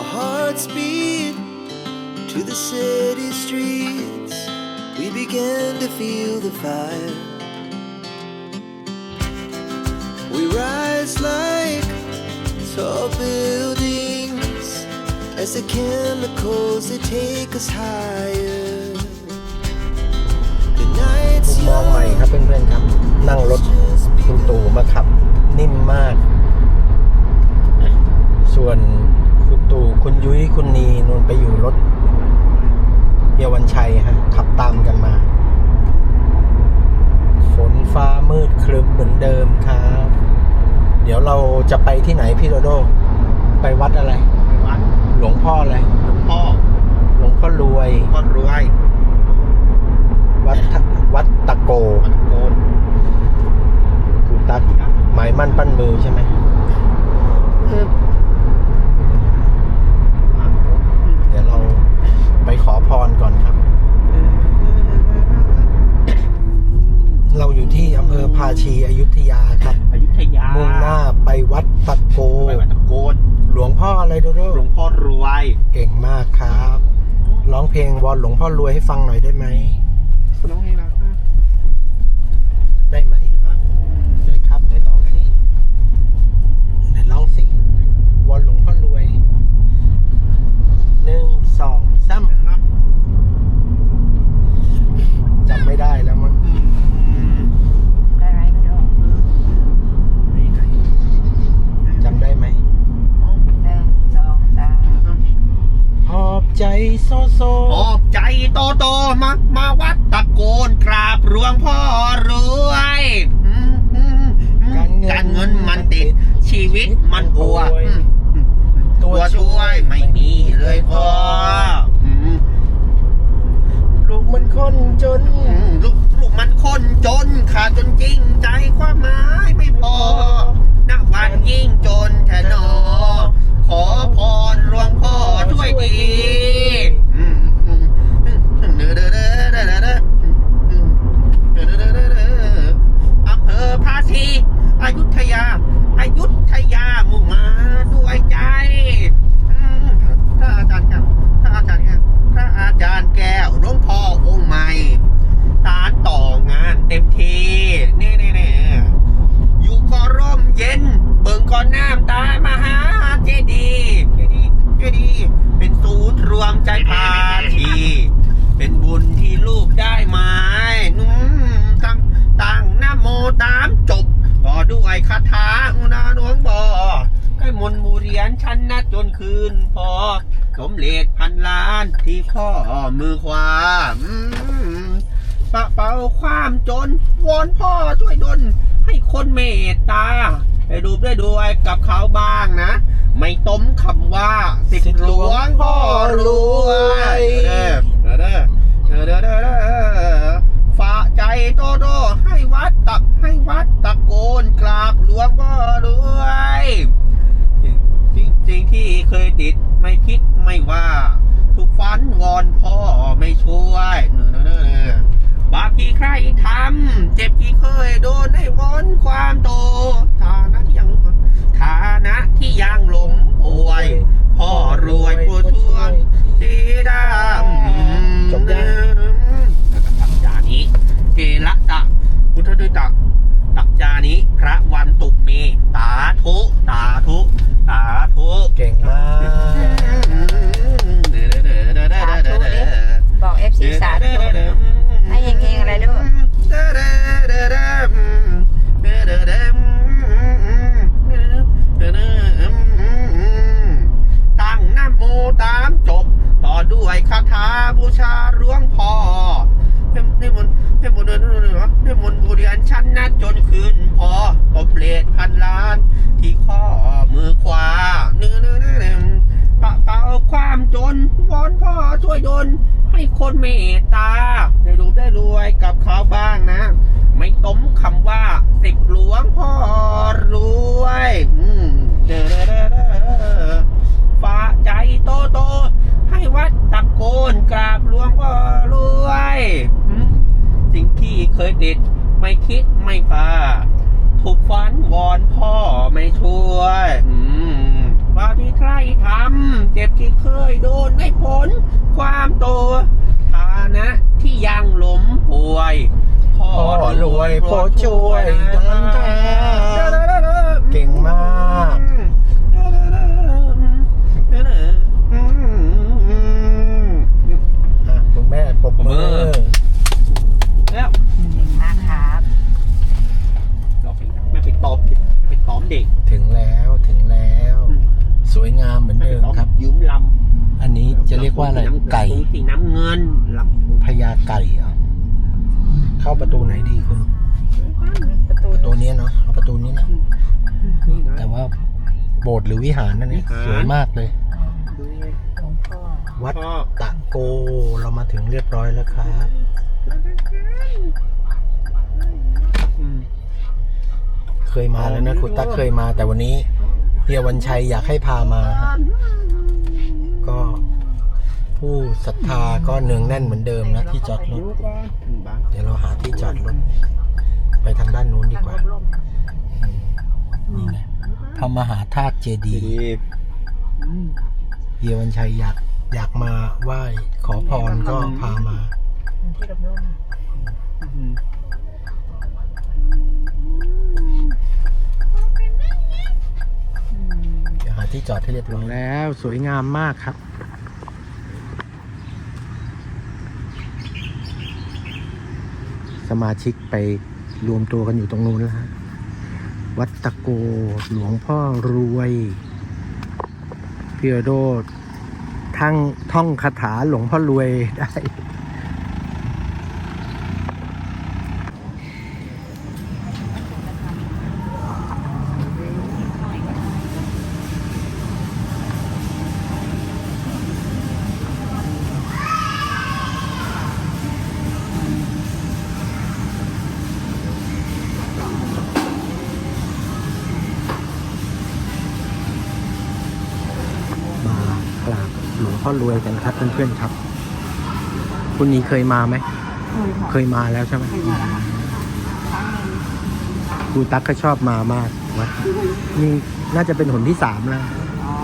Our hearts beat to the city streets. We began to feel the fire. We rise like tall buildings as the chemicals they take us higher. The มุ night's มมองใหม่ครับ young. เพื่อนๆครับ นั่งรถคุณตู่มาขับ นิ่มมาก ส่วน คุณตู่คุณยุ้ยคุณนีนนไปอยู่รถเยาวันชัยฮะ ขับตามกันมา ฝนฟ้ามืดครึ้มเหมือนเดิมครับ เดี๋ยวเราจะไปที่ไหนพี่โดโด ไปวัดอะไร วัดหลวงพ่ออะไร หลวงพ่อ หลวงพ่อรวย พ่อรวย วัดทะวัดตะโกวัดโกนถูกตัดหมายมั่นปั้นมือใช่ไหม เดี๋ยวเราไปขอพรก่อนครับ เราอยู่ที่อำเภอภา ชีอยุธยาครับ อยุธยามุ่งหน้าไปวัดตะโกไปวัดตะโกนหลวงพ่ออะไรโดโดหลวงพ่อรวย เก่งมากครับ ร้องเพลงวอนหลวงพ่อรวยให้ฟังหน่อยได้ไหมน้องเองนะได้ไหมได้ครับไหนร้องสิไหนร้องสิวอนหลวงพ่อรวยหนึ่งสองสามจำไม่ได้แล้วมั้ง ได้ไหมคุณโด จำได้ไหม หนึ่งสองสาม หอบใจโซโซ ปอบใจโตโตมา มาวัดตะโกนกราบหลวงพ่อรวยอืมอืมอืมการเงินมันติด ชีวิตมันอัวอืมตัวช่วยไม่มีเลยพ่ออืม ลูกมันคนจน อืมลูกลูกมันคนจนขาดจนจริงใจความหมายไม่พอณวันยิ่งจนแทนอ ขอพรหลวงพ่อช่วยดีอืมอืมอืมเด้อเด้อเด้อเด้อเด้อเด้ออืมเด้อเด้อเด้อเด้อเด้ออำเภอภาชีอยุธยาอยุธยามุ่งมาด้วยใจอืมถ้าอาจารย์แก้วถ้าอาจารย์แก้วถ้าอาจารย์แก้วหลวงพ่อองค์ใหม่ ตานต่องานเต็มทีเน่เน่เน่อยู่ก็ร่มเย็น เบิ่งก่อนน้ำตามหาเจดีย์เจดีย์เจดีย์เป็นศูนย์รวมใจพาที เป็นบุญที่ลูกได้ไหมานุ่มตั้งตั้งน้ำโมตามจบ ต่อด้วยคาถาอุณาหลวงบ่อใกล้มนต์มูเรียนชันนัดจนคืนพอ สมเลดพันล้านที่ข้อมือขวาอืม ปะ เป่าความจน วอนพ่อช่วยดลให้คนเมตตาได้ดูได้ด้วยกับเขาบ้างนะ ไม่ต้มคำว่า สิทธิหลวงพ่อรวยเด้อเด้อเด้อเด้อเด้อฝากใจโตโตให้วัดตักให้วัดตะโกนกราบหลวงพ่อรวยสิ่งสิ่งที่เคยติดไม่คิดไม่ว่า ทุกฝันวอนพ่อไม่ช่วยเนอเนอเนอเนอ บาปที่ใครทำเจ็บที่เคยโดนให้วอนความโต ฐานะที่ยังหลงฐานะที่ยังหลงป่วย พ่อรวยปวดทวงสีดำจบยังแล้วก็ตักจานี้เกละตะพุทธด้วยตักตักจานี้ พระวันตุกเมตาทุตาทุตาทุ เก่งมาก บอกเอฟซีสาธุให้เฮงๆอะไรลูก ตั้งน้ำโมตามจบ ต่อด้วยคาถาบูชาหลวงพ่อให้มนต์ให้มนต์เดินให้มนต์บุเรียนชั้นนัดจนคืนพอสมเลดพันล้าน ที่ข้อมือขวาเนื้อเนื้อเนื้อเนื้อปะเป่าความจน วอนพ่อช่วยดลให้คนเมตตา ได้รู้ได้รวยกับเขาบ้างนะ ไม่ต้มคำว่า สิบหลวง พ่อรวยเดฝากใจโตโต ให้วัดตะโกนกราบหลวงพ่อรวย สิ่งที่เคยติดไม่คิดไม่พาถูกฝันวอนพ่อไม่ช่วยว่าที่ใครทำเจ็บที่เคยโดนได้ผลความโตฐานะที่ยังหล้มป่วย พ่อพ่อรวยพ่อช่วยเดินทางเก่งมากอะคุณแม่ปรบมือแล้วเก่งมากครับเราไปไม่ไปตอบไปตอมเด็กถึงแล้วถึงแล้ว สวยงามเหมือนเดิมครับ ยืมลำอันนี้จะเรียกว่าอะไรไก่สีน้ำเงินลำพญาไก่เหรอ เข้าประตูไหนดีคุณ ประตูประตูนี้เนาะเอาประตูนี้นะแต่ว่าโบสถ์หรือวิหารนั่นนี่สวยมากเลยหลวงพ่อวัดพ่อตะโกเรามาถึงเรียบร้อยแล้วครับอืมเคยมาแล้วนะคุณตั๊กเคยมา แต่วันนี้เฮียวันชัยอยากให้พามาฮะก็ผู้ศรัทธาก็เนืองแน่นเหมือนเดิมนะที่จอดรถ บ้างเดี๋ยวเราหาที่จอดรถไปทางด้านนู้นดีกว่าร่มนี่ไงพระมหาธาตุเจดีย์อืมเฮียวันชัยอยากอยากมาไหว้ขอพรก็พามาๆที่ร่มร่มอืมเดี๋ยวหาที่จอดให้เรียบร้อยแล้วสวยงามมากครับ สมาชิกไปรวมตัวกันอยู่ตรงนู้นแล้วฮะวัดตะโกหลวงพ่อรวยพี่โดทั้งท่องคาถาหลวงพ่อรวยได้ หลวงพ่อรวยกันครับเพื่อนๆครับ คุณนี้เคยมาไหม เคยมาแล้วใช่ไหมครูตั๊กก็ชอบมามากวัดนี่น่าจะเป็นหนที่สามแล้ว อ๋อ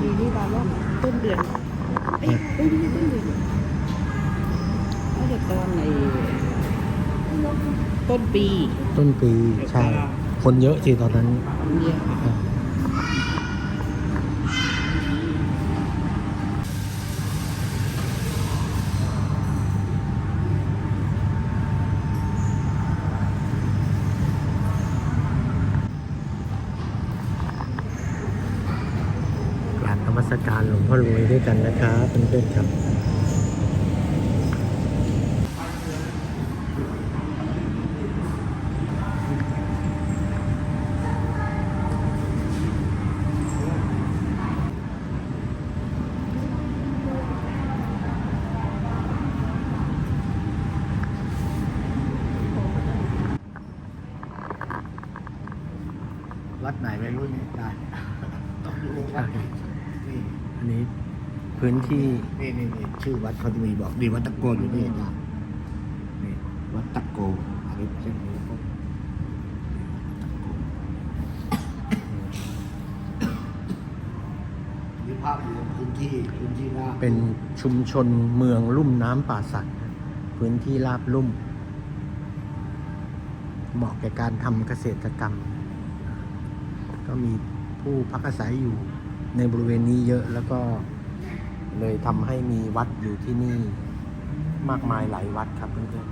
ปีนี้เราว่าต้นเดือนเอ้ยเอ้ยไม่ใช่ต้นเดือนน่าจะตอนในต้นปีต้นปีใช่ คนเยอะจริงตอนนั้น เนี่ยอ่ากราบนมัสการหลวง พ่อรวยด้วยกันนะครับเพื่อนๆครับ วัดไหนไม่รู้นี่ได้ต้องดูวัดนี่นี่ อันนี้ พื้นที่นี่นี่นี่ชื่อวัดเขาจะมีบอกดีวัดตะโกอยู่นี่นะนี่วัดตะโกอันนี้เส้นนี้ปุ๊บนี่ภาพรวมพื้นที่พื้นที่ราบเป็นชุมชนเมืองลุ่มน้ำป่าสักนะพื้นที่ราบลุ่ม เหมาะแก่การทำเกษตรกรรม ก็มีผู้พักอาศัยอยู่ในบริเวณนี้เยอะแล้วก็ เลยทำให้มีวัดอยู่ที่นี่ มากมายหลายวัดครับเพื่อน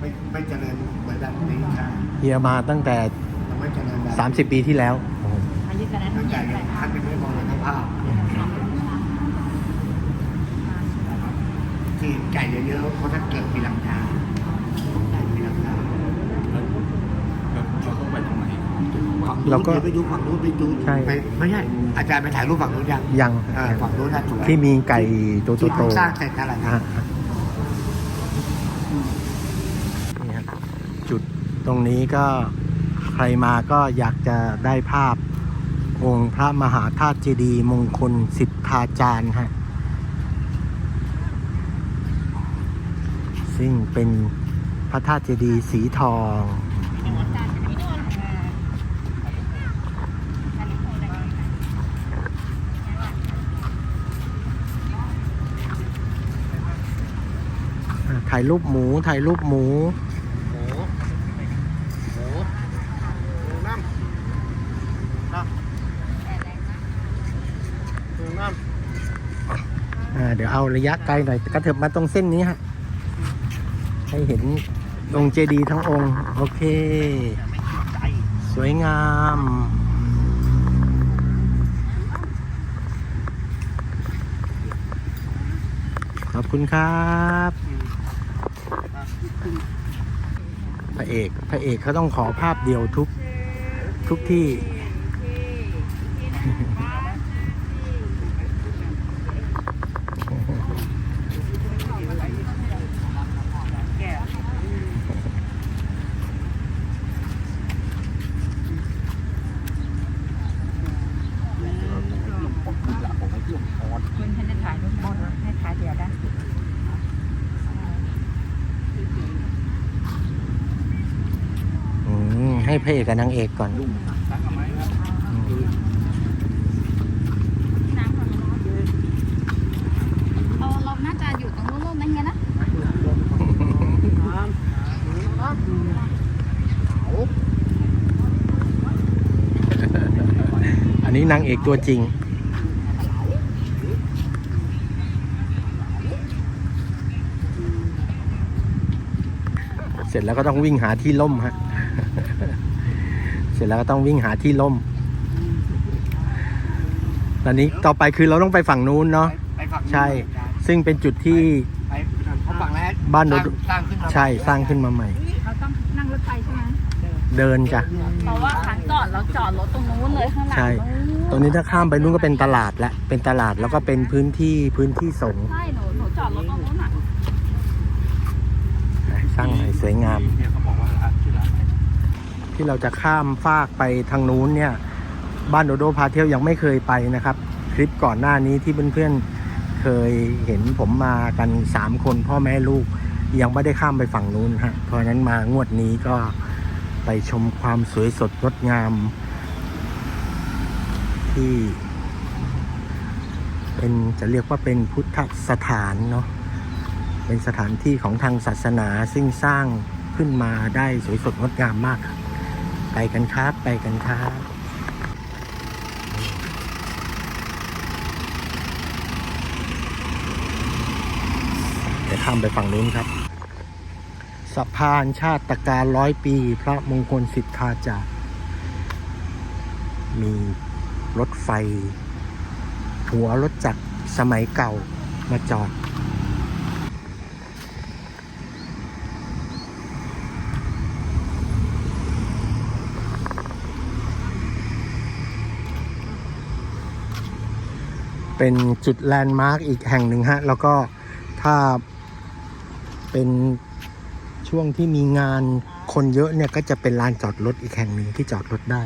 ไม่ไม่เจริญเหมือนดังนี้ใช่ๆเฮียมาตั้งแต่ ยังไม่เจริญแบบ30 ปีที่แล้ว อายุกันนั้นตั้งใจท่านเป็นไม่มองเลยภาพที่ไก่เยอะๆเพราะถ้าเกิดมีหลังคาไก่มีหลังคา เราต้องไปตรงไหน ฝั่งเรานู้นก็เดี๋ยวไปดูฝั่งนู้นไปดูใช่ ไปไม่ใช่อาจารย์ไปถ่ายรูปฝั่งนู้นยังยังเออฝั่งนู้นน่าสวยที่มีไก่ตัวที่โตเพิ่งๆสร้างเสร็จนั่นแหละอะนี่ครับจุดตรงนี้ก็ใครมาก็อยากจะได้ภาพองค์พระมหาธาตุเจดีย์มงคลสิทธาจารย์ฮะซึ่งเป็นพพระธาตุเจดีย์สีทอง ถ่ายรูปหมู ถ่ายรูปหมู หมู หมูหมูน้ำน้ำหมูน้อ่าเดี๋ยวเอาระยะไกลหน่อยกระเถิบมาตรงเส้นนี้ฮะ ให้เห็นองค์เจดีย์ทั้งองค์ โอเค สวยงาม ขอบคุณครับ พ ระเอก พระเอกเขาต้องขอภาพเดียวทุกทุกที่ คุณท่านจะถ่ายรูปบนให้ถ่ายเดียวได้ อืม ให้พระเอกกับนางเอกก่อนอืมน้ำของเราเราน่าจะอยู่ตรงนู้นๆนะเฮียนะอันนี้นางเอกตัวจริง เสร็จแล้วก็ต้องวิ่งหาที่ล่มฮะ เสร็จแล้วก็ต้องวิ่งหาที่ล่มตอนนี้ต่อไปคือเราต้องไปฝั่งนู้นเนาะ ไปฝั่งนู้นใช่ ซึ่งเป็นจุดที่ไปเขาฝั่งแล้วบ้านโดสร้างดสร้างขึ้นมาใช่สร้างขึ้นมาใหม่ เราต้องนั่งรถไฟใช่ไหมเดินจ้ะ เพราะว่าครั้งก่อนเราจอดรถตรงนู้นเลยข้างหลังใช่ ตรงนี้ถ้าข้ามไปนู้นก็เป็นตลาดละ เป็นตลาดแล้วก็เป็นพื้นที่พื้นที่สงฆ์ใช่หนูหนูจอดรถตรงนู้นอะ สร้างใหม่สวยงาม เนี่ยเขา ที่เราจะข้ามฟากไปทางนู้นเนี่ย บ้านโดโดพาเที่ยวยังไม่เคยไปนะครับ คลิปก่อนหน้านี้ที่เพื่อนๆเคยเห็นผมมากัน 3 คนพ่อแม่ลูกยังไม่ได้ข้ามไปฝั่งนู้นฮะเพราะนั้นมางวดนี้ก็ไปชมความสวยสดงดงาม ที่ เป็นจะเรียกว่าเป็นพุทธสถานเนาะเป็นสถานที่ของทางศาสนาซึ่งสร้างขึ้นมาได้สวยสดงดงามมากครับ ไปกันครับ ไปกันครับเดี๋ยวข้ามไปฝั่งนู้นครับ สะพานชาติตการร้อยปี พระมงคลสิทธาจารมีรถไฟ หัวรถจักรสมัยเก่ามาจอด เป็นจุดแลนด์มาร์กอีกแห่งหนึ่งฮะ แล้วก็ถ้าเป็นช่วงที่มีงานคนเยอะเนี่ยก็จะเป็นลานจอดรถอีกแห่งหนึ่งที่จอดรถได้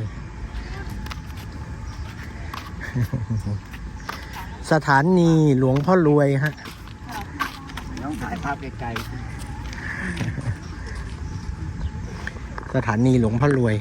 สถานีหลวงพ่อรวยฮะต้องถ่ายภาพไกลสถานีหลวงพ่อรวย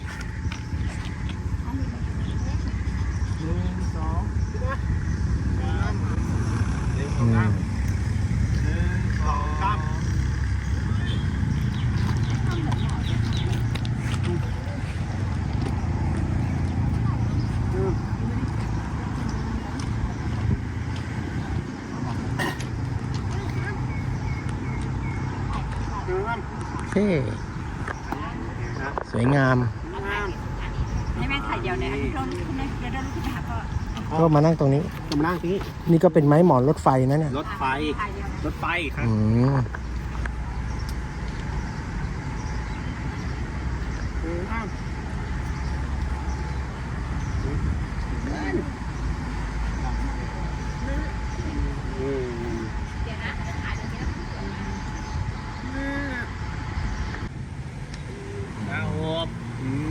โอเคสวยงาม ให้แม่ถ่ายเดียวเนี่ยพี่ต้นพี่แม่เดี๋ยวเดินขึ้นไปหาพ่อก็มานั่งตรงนี้ำกำลังที่นี่ก็เป็นไม้หมอนรถไฟนะเนี่ย รถไฟ ถ่ายเดียว รถไฟครับ อืม ครับผม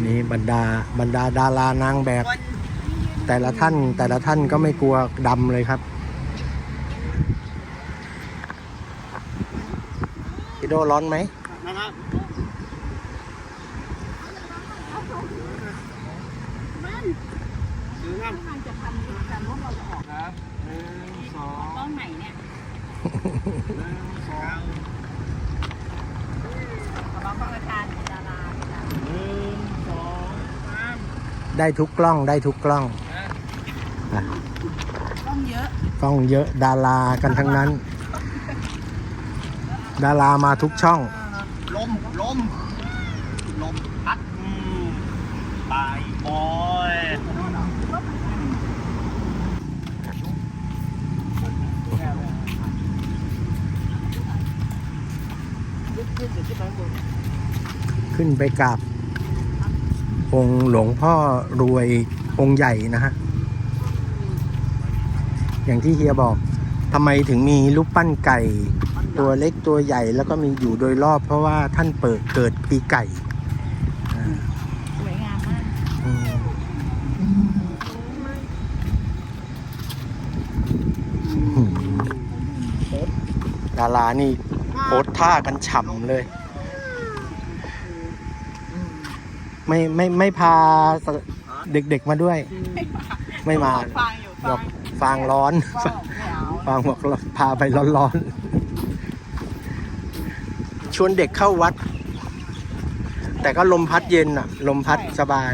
นี่บรร ดาบรรดาดารานางแบบ แต่ละท่านแต่ละท่านก็ไม่กลัวดำเลยครับพี่โดร้อนไหม นะครับ ครับ ทางจะทำกิจกรรมว่าเราจะออก ครับหนึ่งสอง กล้องไหนเนี่ย หนึ่งสอง กระเป๋ากล้องอาจารย์ดารา หนึ่งสองสาม ได้ทุกกล้องได้ทุกกล้องนะอะกล้องเยอะกล้องเยอะดารากันทั้งนั้น ดารามาทุกช่อง ลมลมลมพัดอืมบายบอยขึ้นไปกราบ องค์หลวงพ่อรวยองค์ใหญ่นะฮะ อย่างที่เฮียบอกทำไมถึงมีรูปปั้นไก่ ตัวเล็กตัวใหญ่แล้วก็มีอยู่โดยรอบ เพราะว่าท่านเปิดเกิดปีไก่สวยงามมากดารานี่โพสท่ากันฉ่ำเลย ไม่ไม่ไม่พาเด็กๆมาด้วย ไม่มาฟังอยู่บฟัองกฟางร้อนฟังไม่เอาฟางบอกพาไปร้อนๆชวนเด็กเข้าวัด แต่ก็ลมพัดเย็นอะลมพัดสบาย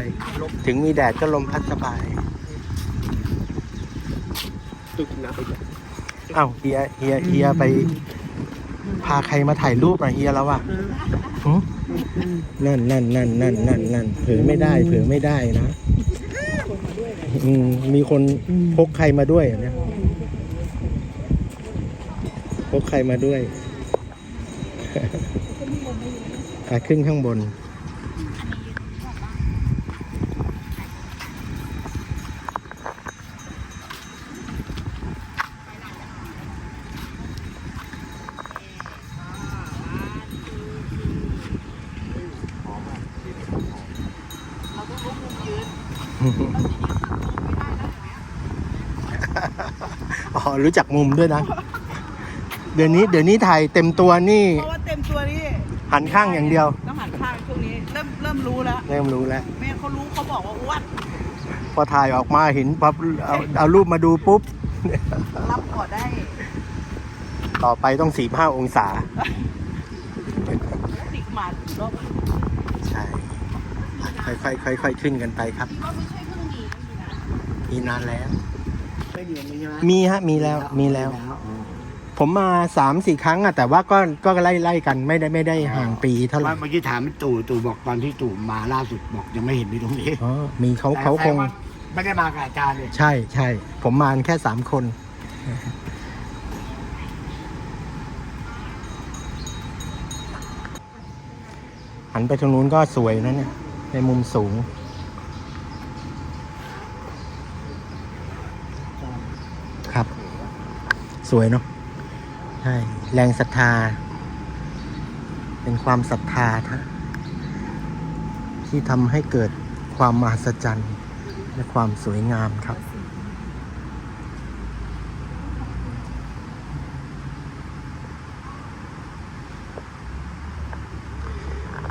ถึงมีแดดก็ลมพัดสบายตึกนะไปเอ้าเฮียเฮียเฮียไป พาใครมาถ่ายรูปอะเฮียแล้วอะหึ นั่นนั่นนั่นนั่นนั่นนั่นเผลอไม่ได้เผลอไม่ได้นะอืมมีคนพกใครมาด้วยเนี่ยพกใครมาด้วยอะขึ้นข้างบน อ๋อรู้จักมุมด้วยนะ เดี๋ยวนี้เดี๋ยวนี้ถ่ายเต็มตัวนี่เพราะว่าเต็มตัวนี่หันข้างอย่างเดียว ต้องหันข้างช่วงนี้เริ่มเริ่มรู้แล้วเริ่มรู้แล้ว แม่เขารู้เขาบอกว่าอ้วนพอถ่ายออกมาเห็นปั๊บเอาเอารูปมาดูปุ๊บ รับก่อได้ ต่อไปต้องสี่ห้าองศาติกหมาถึงรอบใช่ค่อยๆค่อยๆขึ้นกันไปครับว่าไม่ใช่เพิ่งมีไม่มีนะมีนานแล้ว ไม่มีไม่ใช่ไหมมีฮะมีแล้วมีแล้วอ๋อผมมาสามสี่ครั้งอะแต่ว่าก็ก็ไล่ไล่กันไม่ได้ไม่ได้ห่างปีเท่าไหร่ว่าเมื่อกี้ถามตู่ตู่บอกตอนที่ตู่มาล่าสุดบอกยังไม่เห็นมีตรงนี้อ๋อมีเขาเขาคงแต่ว่ไม่ได้มากับอาจารย์เลยใช่ใช่ผมมาแค่สามคนหันไปทางนู้นก็สวยนะเนี่ยในมุมสูง ครับ สวยเนาะใช่แรงศรัทธา เป็นความศรัทธาท,ที่ทำให้เกิดความมหัศจรรย์และความสวยงามครับ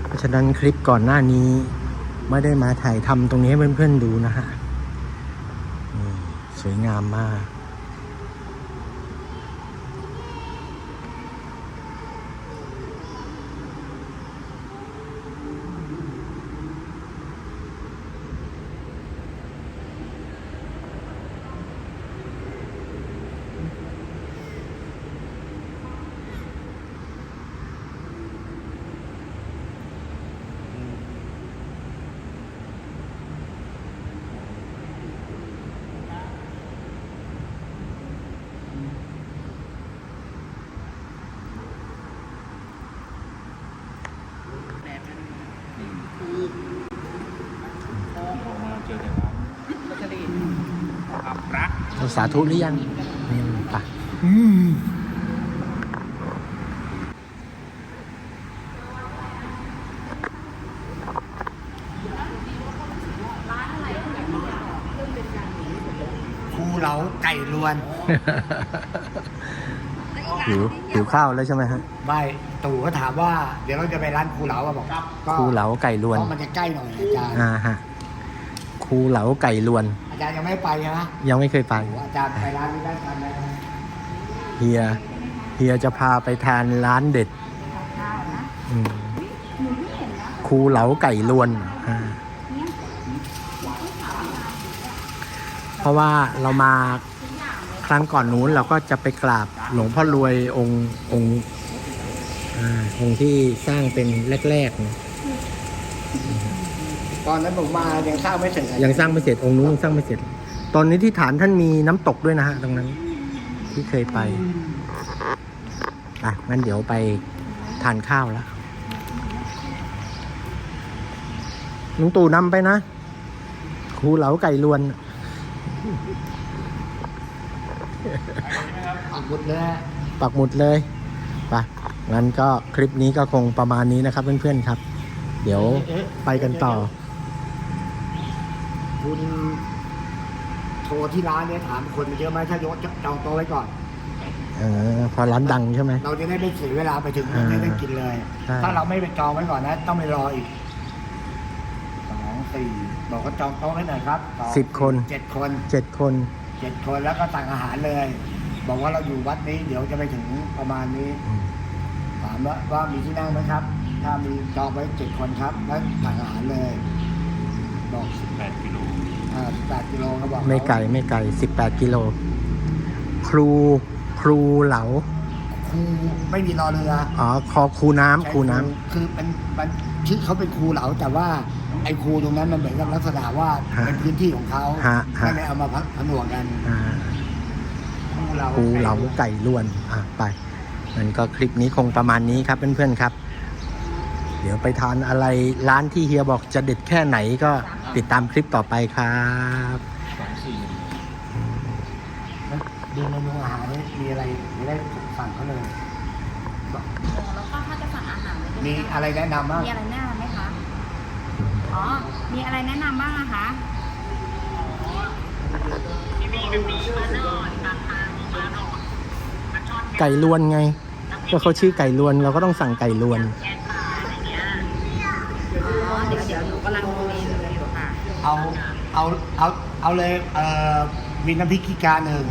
เพราะฉะนั้นคลิปก่อนหน้านี้ไม่ได้มาถ่ายทำตรงนี้ให้เพื่อนๆดูนะฮะสวยงามมาก สาธุหรือยังนี่ปะ嗯ครูเหลาไก่ลวนหิวหิวข้าวแล้วใช่ไหมฮะไม่ตู่ก็ถามว่า เดี๋ยวเราจะไปร้านครูเหลาอะบอกก็ครูเหลาไก่ลวนเพราะมันจะใกล้หน่อยอาจารย์อ่าฮะ ครูเหลาไก่ลวน อาจารย์ยังไม่ไปใช่ไหมยังไม่เคยไป โอ้อาจารย์ไปร้านนี้ได้ทานไหมเฮีย เฮียจะพาไปทานร้านเด็ดอืมครูเหลาไก่ลวนอ่าเพราะว่าเรามาครั้งก่อนนู้นเราก็จะไปกราบหลวงพ่อรวยองค์องค์อ่าองค์ที่สร้างเป็นแรกๆนะต อนนั้นผมมายังสร้างไม่เสร็จเลยยังสร้างไม่เสร็จองค์นู้นยังสร้างไม่เสร็จ ตอนนี้ที่ฐานท่านมีน้ำตกด้วยนะฮะตรงนั้น ที่เคยไปอะงั้นเดี๋ยวไปทานข้าวแล้วลุงตู่นำไปนะครูเหลาไก่ลวนปักหมุดเลยนะปักหมุดเลยไปงั้นก็คลิปนี้ก็คงประมาณนี้นะครับเพื่อนๆครับ เดี๋ยวไปกันต่อ คุณโทรที่ร้านเนี่ยถามคนมาเยอะไหมถ้ายกจองโต๊ะไว้ก่อน เออพอร้านดังใช่ไหม เราจะได้ไม่เสียเวลาไปถึงอ่าจะได้กินเลย ใช่ ถ้าเราไม่ไปจองไว้ก่อนนะ ต้องไปรออีกสองสี่บอกก็จองโต๊ะให้หน่อยครับองสิบคน เจ็ดคนเจ็ดคนเจ็ดคนแล้วก็สั่งอาหารเลย บอกว่าเราอยู่วัดนี้ เดี๋ยวจะไปถึงประมาณนี้อืมถามว่าว่ามีที่นั่งไหมครับ ถ้ามีจองไว้เจ็ดคนครับ แล้วสั่งอาหารเลย บอกสิบแปดกิโลอ่าสิบแปดกิโลเขาบอกไม่ไกลไม่ไกลสิบแปดกิโล ครูครูเหลาครูไม่มีรอเรืออ๋อคอคูน้ำคูน้คือเป็นมันชื่อเขาเป็นครูเหลาแต่ว่าไอ้ครูตรงนั้นมันเหมือนกับลักษณะว่าเป็นพื้นที่ของเขาฮะฮะไม่ได้เอามาพักผนวกกันำอ่าครูเหลาครูเหลาไก่ล้วนอะไปมันก็คลิปนี้คงประมาณนี้ครับเพื่อนๆครับ เดี๋ยวไปทานอะไรร้านที่เฮียบอกจะเด็ดแค่ไหนก็ ติดตามคลิปต่อไปครับดูเมนูอาหารนี่มีอะไรไม่ได้สั่งเขาเลย แล้วก็ถ้าจะสั่งอาหารเลยมีอะไรแนะนำบ้างมีอะไรแนะนำไหมคะ อ๋อ มีอะไรแนะนำบ้างอะคะไก่ลวนไง ก็เขาชื่อไก่ลวน เราก็ต้องสั่งไก่ลวน อ๋อ เดี๋ยวเดี๋ยวหนูกำลังดูเมนูอยู่ค่ะ เอาเอาเอาเอาเลยเอ่อมีน้ำพริกขี้กาหนึ่ง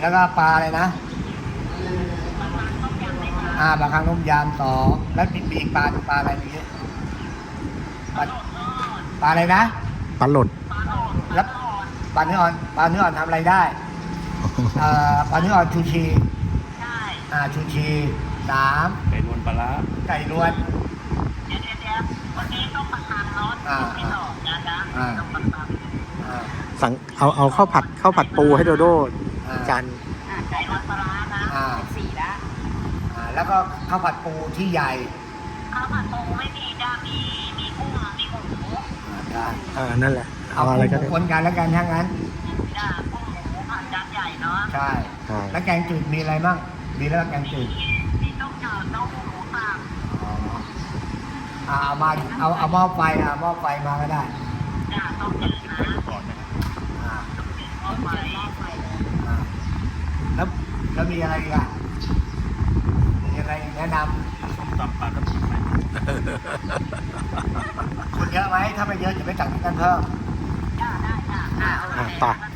แล้วก็ปลาอะไรนะอ่าปลาคังต้มยำสองแล้วมีมีอีกปลาปลาอะไรมีปลาปลาอะไรนะปลาหลดแล้วปลาเนื้ออ่อนปลาเนื้ออ่อนทำอะไรได้เอ่อปลาเนื้ออ่อนชูชีอ่าชูชีสามไก่ลวนปลาร้าไก่ล้วน อ่าอ่าอ่าอ่าสั่งเอาเอาข้าวผัดข้าวผัดปูให้โดโดอ่าจานอะไก่ร้อนปลาร้านะอ่าเป็นสี่ละอ่าแล้วก็ข้าวผัดปูที่ใหญ่ข้าวผัดปูไม่มีจ้ามีมีกุ้งมีหมูอ่าได้อ่านั่นแหละเอาเอาอะไรก็ปูได้คนกันแล้วกันถ้างั้นจ้ากุ้งหมูผัดจานใหญ่เนาะใช่ใช่แล้วแกงจืดมีอะไรบ้างมีแล้วแกงจืดมีต้มจืดเต้าหู้หมูสับอ๋อ อ่าเอามาเอาเอาหม้อไฟอะหม้อไฟมาก็ได้จ้าต้มจืดนะอ่าหม้อไฟอ่าแล้วแล้วมีอะไรอีกอะมีอะไรอีกแนะนำตำปลากระพงคนเยอะไหมถ้าไม่เยอะจะไปสั่งที่กันเพิ่มจ้าได้จ้าอะโออะเคต่อทีเนาะอย่าง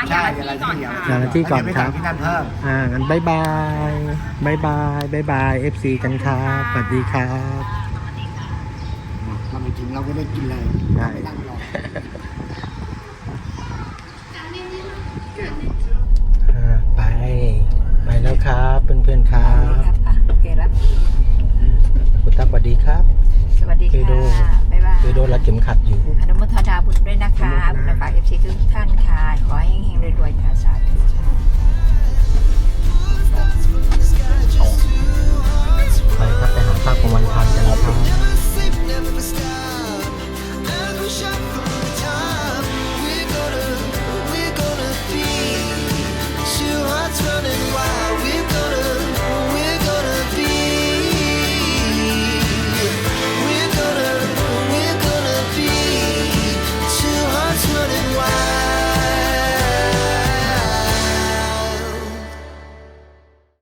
ละทีเนาะอะใช่อย่างละที่ก่อนอย่างละค่ะอย่างละที่ก่อนแล้วเดี๋ยวไปครัสั่บงที่นั่นเพิ่ม อ่างั้นบายบายบายบายบายบาย FC กันครับสวัสดีครับ เราไปถึงเราก็ได้กินเลยได้ไม่นั่งรอ อ่าไป ไปแล้วครับเพื่อนๆครับอะโอเครับ ครับสวัสดีครับ สวัสดีค่ะบ๊ายบายคือโดนรัเข็มขัดอยู่อนุโมทนาบุญด้วยนะคะบุญฝากเอฟซีทุกท่านค่ะ ขอให้เฮงรวยๆค่ะสาธุไปครับไปหาภาพของวันทานกันนะครับ